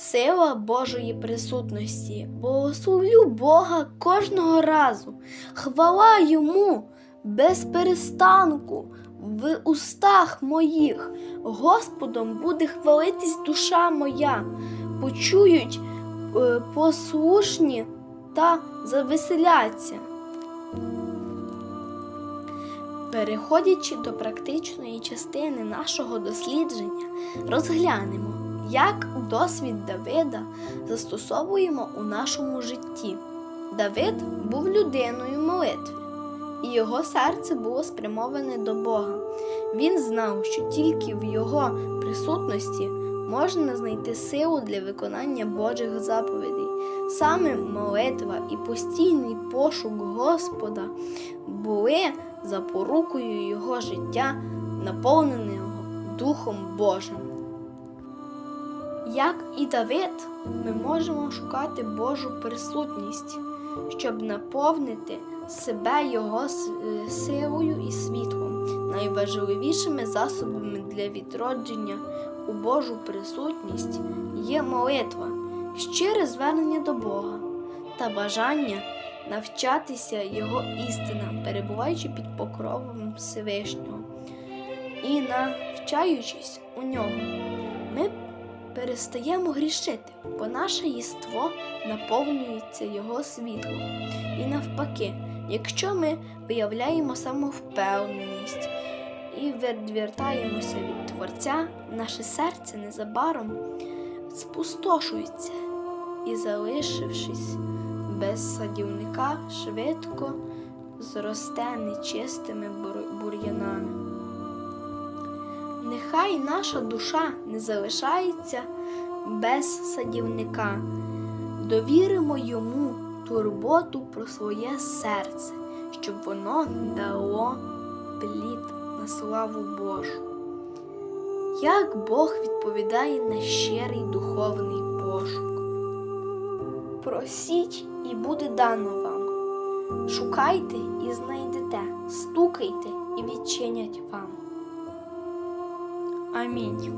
Сила Божої присутності. Благословлю Бога кожного разу. Хвала йому без перестанку в устах моїх. Господом буде хвалитись душа моя. Почують е, послушні та завеселяться. Переходячи до практичної частини нашого дослідження, розглянемо, як досвід Давида застосовуємо у нашому житті. Давид був людиною молитви, і його серце було спрямоване до Бога. Він знав, що тільки в його присутності можна знайти силу для виконання Божих заповідей. Саме молитва і постійний пошук Господа були запорукою його життя, наповненого Духом Божим. Як і Давид, ми можемо шукати Божу присутність, щоб наповнити себе Його силою і світлом. Найважливішими засобами для відродження у Божу присутність є молитва, щире звернення до Бога та бажання навчатися Його істинам, перебуваючи під покровом Всевишнього і навчаючись у ньому. Перестаємо грішити, бо наше єство наповнюється Його світлом. І навпаки, якщо ми виявляємо самовпевненість і відвертаємося від Творця, наше серце незабаром спустошується і, залишившись без садівника, швидко зросте нечистими бур'янами. Нехай наша душа не залишається без садівника. Довіримо йому турботу про своє серце, щоб воно дало плід на славу Божу. Як Бог відповідає на щирий духовний пошук. Просіть і буде дано вам. Шукайте і знайдете, стукайте і відчинять вам. Амінь.